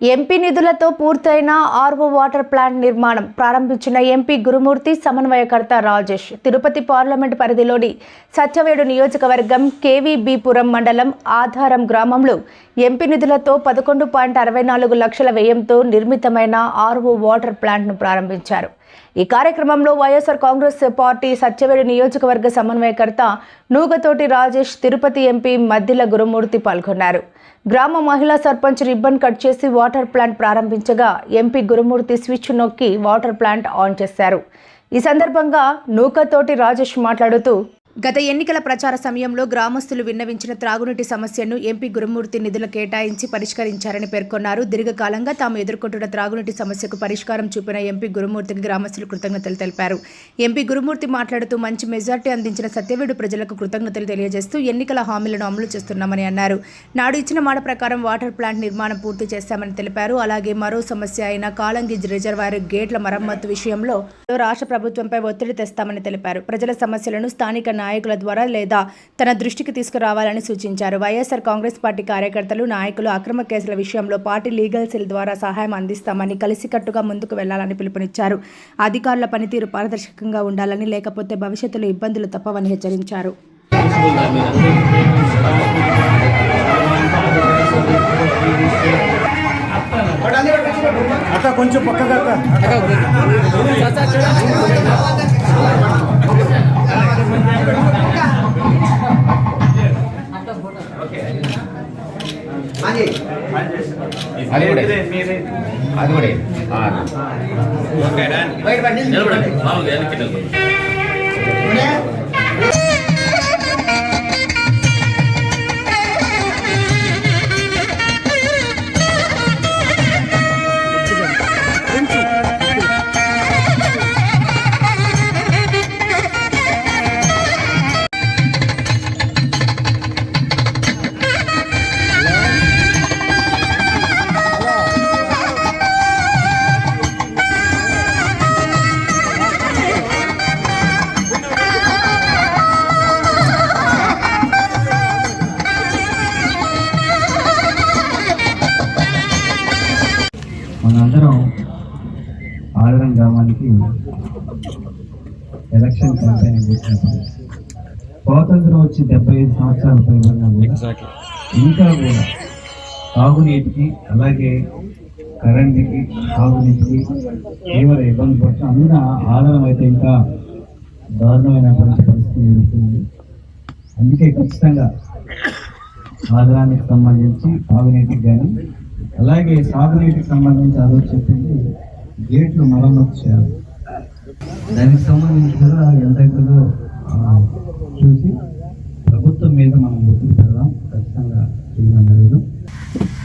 MP నిధులతో పూర్తయిన RO water plant నిర్మాణం ప్రారంభించిన ఎంపీ గురుమూర్తి సమన్వయకర్త రాజేష్. తిరుపతి పార్లమెంట్ పరిధిలోని సత్యవేడు నియోజకవర్గం కేవీబీపురం మండలం ఆధారం గ్రామంలో ఎంపీ నిధులతో పదకొండు పాయింట్ అరవై నాలుగు లక్షల వ్యయంతో నిర్మితమైన ఆర్ఓ వాటర్ ప్లాంట్ను ప్రారంభించారు. ఈ కార్యక్రమంలో వైఎస్ఆర్ కాంగ్రెస్ పార్టీ సత్యవేడి నియోజకవర్గ సమన్వయకర్త నూగతోటి రాజేష్ తిరుపతి ఎంపీ మద్దిల గురుమూర్తి పాల్గొన్నారు. గ్రామ మహిళా సర్పంచ్ రిబ్బన్ కట్ చేసి వాటర్ ప్లాంట్ ప్రారంభించగా ఎంపీ గురుమూర్తి స్విచ్ నొక్కి వాటర్ ప్లాంట్ ఆన్ చేశారు. ఈ సందర్భంగా నూకతోటి రాజేష్ మాట్లాడుతూ గత ఎన్నికల ప్రచార సమయంలో గ్రామస్తులు విన్నవించిన త్రాగునీటి సమస్యను ఎంపీ గురుమూర్తి నిధులు కేటాయించి పరిష్కరించారని పేర్కొన్నారు. దీర్ఘకాలంగా తాము ఎదుర్కొంటున్న త్రాగునీటి సమస్యకు పరిష్కారం చూపిన ఎంపీ గురుమూర్తికి గ్రామస్తులు కృతజ్ఞతలు తెలిపారు. ఎంపీ గురుమూర్తి మాట్లాడుతూ మంచి మెజార్టీ అందించిన సత్యవేడు ప్రజలకు కృతజ్ఞతలు తెలియజేస్తూ ఎన్నికల హామీలను అమలు చేస్తున్నామని అన్నారు. నాడు ఇచ్చిన మాట ప్రకారం వాటర్ ప్లాంట్ నిర్మాణం పూర్తి చేస్తామని తెలిపారు. అలాగే మరో సమస్య అయిన కాలంగి రిజర్వాయర్ గేట్ల మరమ్మతు విషయంలో రాష్ట్ర ప్రభుత్వంపై ఒత్తిడి తెస్తామని తెలిపారు. ప్రజల సమస్యలను స్థానిక నాయకుల ద్వారా లేదా తన దృష్టికి తీసుకురావాలని సూచించారు. వైఎస్ఆర్ కాంగ్రెస్ పార్టీ కార్యకర్తలు నాయకులు అక్రమ కేసుల విషయంలో పార్టీ లీగల్ సెల్ ద్వారా సహాయం అందిస్తామని కలిసికట్టుగా ముందుకు వెళ్ళాలని పిలుపునిచ్చారు. అధికారుల పనితీరు పారదర్శకంగా ఉండాలని లేకపోతే భవిష్యత్తులో ఇబ్బందులు తప్పవని హెచ్చరించారు. అక్క కొంచెం పక్కగా అక్క. అది కూడా అది కూడా ఆ. గ్రామానికి ఎలక్షన్ క్యాంపెయిన్ చేసినప్పుడు స్వాతంత్రం వచ్చి డెబ్బై ఐదు సంవత్సరాలు పైబడినా కూడా ఇంకా కూడా తాగునీటికి అలాగే కరెంట్కి తాగునీటికి తీవ్ర ఇబ్బంది పడుతూ అందున ఆదరం అయితే ఇంకా దారుణమైనటువంటి పరిస్థితి ఎదుర్కొంది. అందుకే ఖచ్చితంగా ఆదాయానికి సంబంధించి తాగునీటికి కానీ అలాగే సాగునీటికి సంబంధించి చెప్పింది గేట్లు మరమ్మతు చేయాలి దానికి సంబంధించి కూడా ఎంత అవుతుందో చూసి ప్రభుత్వం మీద మనం గుర్తుకు పెడదాం ఖచ్చితంగా చేయడం జరగదు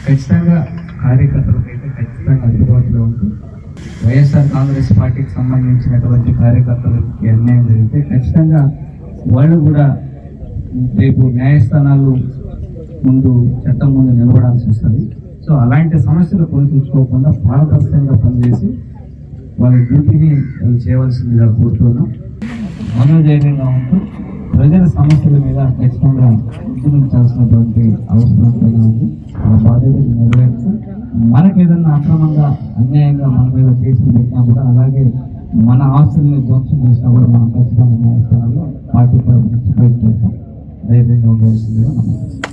ఖచ్చితంగా కార్యకర్తలకైతే ఖచ్చితంగా అందుబాటులో ఉంటూ వైఎస్ఆర్ కాంగ్రెస్ పార్టీకి సంబంధించినటువంటి కార్యకర్తలకి అన్యాయం జరిగితే ఖచ్చితంగా వాళ్ళు కూడా రేపు న్యాయస్థానాలు ముందు చట్టం ముందు నిలబడాల్సి వస్తుంది. సో అలాంటి సమస్యలు కొనిపించుకోకుండా పారదర్శకంగా పనిచేసి వాళ్ళ డ్యూటీని చేయవలసిందిగా కోరుతున్నాం. మనోధైర్యంగా ఉంటూ ప్రజల సమస్యల మీద ఖచ్చితంగా ఉద్యమించాల్సినటువంటి అవసరం ఎంతైనా ఉంది. ఆ బాధ్యతలు నెరవేరుస్తూ మనకి ఏదన్నా అక్రమంగా అన్యాయంగా మన మీద కేసులు పెట్టినా కూడా అలాగే మన ఆస్తుల్ని ధ్వంసం చేసినా కూడా మనం ఖచ్చితంగా న్యాయస్థానంలో పార్టీ తరఫు నుంచి ఫైట్ చేస్తాం ధైర్యంగా ఉండవలసిందిగా నమ్మకం